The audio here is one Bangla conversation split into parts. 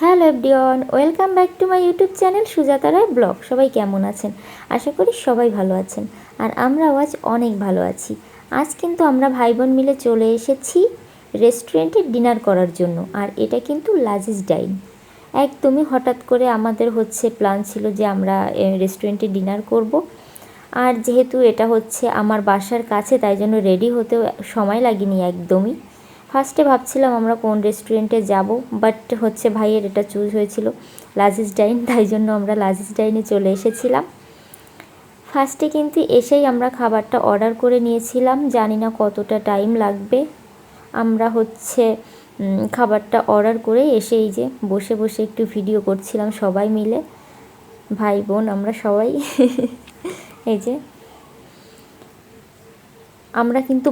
Hello everyone, welcome back to my YouTube channel Sujata Roy blog. সবাই কেমন আছেন? আশা করি সবাই ভালো আছেন। আর আমরাও আজ অনেক ভালো আছি। আজ কিন্তু আমরা ভাই বোন মিলে চলে এসেছি রেস্টুরেন্টে ডিনার করার জন্য, আর এটা কিন্তু লাজিজ ডাইন। একদমই হঠাৎ করে আমাদের হচ্ছে প্ল্যান ছিল যে আমরা রেস্টুরেন্টে ডিনার করব। আর যেহেতু এটা হচ্ছে আমার বাসার কাছে, তাই জন্য রেডি হতেও সময় লাগেনি একদমই। ফার্স্টে ভাবছিলাম আমরা কোন রেস্টুরেন্টে যাব বাট হচ্ছে ভাইয়ের এটা চুজ হয়েছিল লাজিজ ডাইন তাই জন্য আমরা লাজিজ ডাইনে চলে এসেছিলাম। ফার্স্টে কিন্তু এসেই আমরা খাবারটা অর্ডার করে নিয়েছিলাম, জানি না কতটা টাইম লাগবে। আমরা হচ্ছে খাবারটা অর্ডার করে এসে এই যে বসে বসে একটু ভিডিও করছিলাম সবাই মিলে। ভাই, বোন, আমরা সবাই। এই যে। আমরা কিন্তু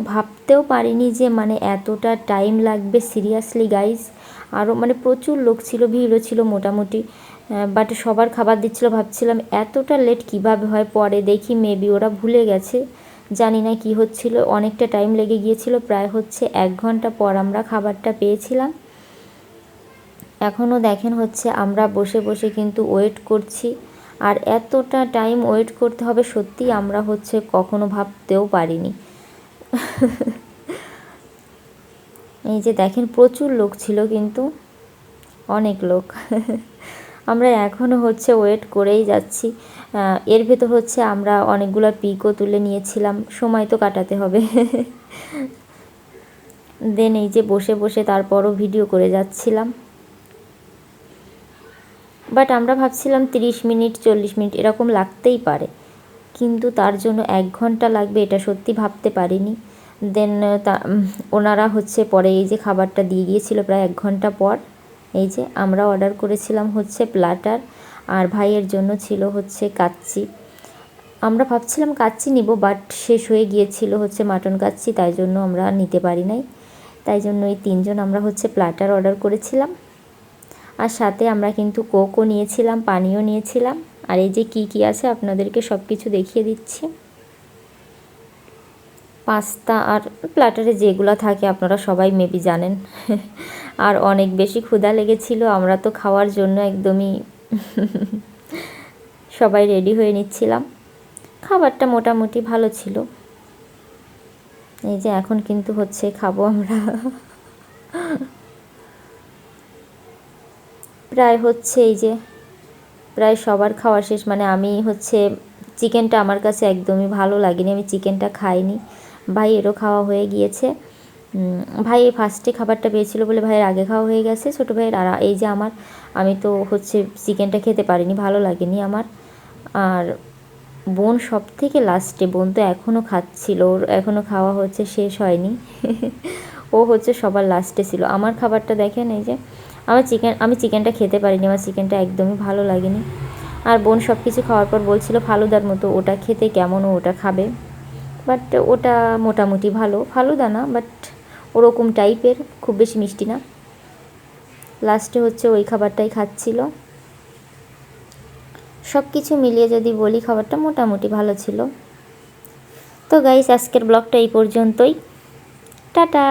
ভাবতেও পারিনি যে মানে এতটা টাইম লাগবে সিরিয়াসলি গাইজ আরও মানে প্রচুর লোক ছিল, ভিড়ও ছিল মোটামুটি। বাট সবার খাবার দিচ্ছিল, ভাবছিলাম এতটা লেট কীভাবে হয়? পরে দেখি মেবি ওরা ভুলে গেছে। জানি না কি হচ্ছিল, অনেকটা টাইম লেগে গিয়েছিল, প্রায় হচ্ছে এক ঘণ্টা পর আমরা খাবারটা পেয়েছিলাম। এখনও দেখেন হচ্ছে আমরা বসে বসে কিন্তু ওয়েট করছি। আর এতটা টাইম ওয়েট করতে হবে, সত্যি আমরা হচ্ছে কখনো ভাবতেও পারিনি। এই যে দেখেন, প্রচুর লোক ছিল কিন্তু অনেক লোক। আমরা এখনও হচ্ছে ওয়েট করেই যাচ্ছি। এর ভেতর হচ্ছে আমরা অনেকগুলো পিকও তুলে নিয়েছিলাম। সময় তো কাটাতে হবে। দেন এই যে বসে বসে তারপরও ভিডিও করে যাচ্ছিলাম। বাট আমরা ভাবছিলাম তিরিশ মিনিট, চল্লিশ মিনিট এরকম লাগতেই পারে। কিন্তু তার জন্য এক ঘণ্টা লাগবে, এটা সত্যি ভাবতে পারিনি। দেন তা ওনারা হচ্ছে পরে এই যে খাবারটা দিয়ে গিয়েছিল প্রায় এক ঘণ্টা পর, এই যে আমরা অর্ডার করেছিলাম হচ্ছে প্লাটার আর ভাইয়ের জন্য ছিল হচ্ছে কাচ্চি। আমরা ভাবছিলাম কাচ্চি নিব বাট শেষ হয়ে গিয়েছিল হচ্ছে মাটন কাচ্চি, তাই জন্য আমরা নিতে পারি নাই। তাই জন্য এই তিনজন আমরা হচ্ছে প্লাটার অর্ডার করেছিলাম। আর সাথে আমরা কিন্তু কোকও নিয়েছিলাম, পানিও নিয়েছিলাম। আর এই যে কি কি আছে আপনাদেরকে সব কিছু দেখিয়ে দিচ্ছি। পাস্তা আর প্ল্যাটারে যেগুলো থাকে আপনারা সবাই মেবি জানেন। আর অনেক বেশি ক্ষুধা লেগেছিল, আমরা তো খাওয়ার জন্য একদমই সবাই রেডি হয়ে নিচ্ছিলাম। খাবারটা মোটামুটি ভালো ছিল। এই যে এখন কিন্তু হচ্ছে খাব আমরা। প্রায় হচ্ছে এই যে, প্রায় সবার খাওয়া শেষ মানে আমি হচ্ছে চিকেনটা আমার কাছে একদমই ভালো লাগেনি, আমি চিকেনটা খাইনি। ভাইয়েরও খাওয়া হয়ে গিয়েছে। ভাই এই ফার্স্টে খাবারটা পেয়েছিল বলে ভাইয়ের আগে খাওয়া হয়ে গেছে। ছোটো ভাইয়ের আর এই যে আমার, আমি তো হচ্ছে চিকেনটা খেতে পারিনি, ভালো লাগেনি আমার। আর বোন সব থেকে লাস্টে বোন তো এখনও খাচ্ছিল, ওর এখনও খাওয়া হচ্ছে, শেষ হয়নি। ও হচ্ছে সবার লাস্টে ছিল। আমার খাবারটা দেখেন এই যে, আমার চিকেন, আমি চিকেনটা খেতে পারিনি, আমার চিকেনটা একদমই ভালো লাগেনি। আর বোন সব কিছু খাওয়ার পর বলছিল, ফালুদার মতো ওটা খেতে কেমন ওটা খাবে? বাট ওটা মোটামুটি ভালো। ভালো দানা, বাট ওরকম টাইপের, খুব বেশি মিষ্টি না। লাস্টে হচ্ছে ওই খাবারটাই খাচ্ছিল। সব কিছু মিলিয়ে যদি বলি, খাবারটা মোটামুটি ভালো ছিল। তো গাইস আজকের ব্লগটা এই পর্যন্তই। টাটা!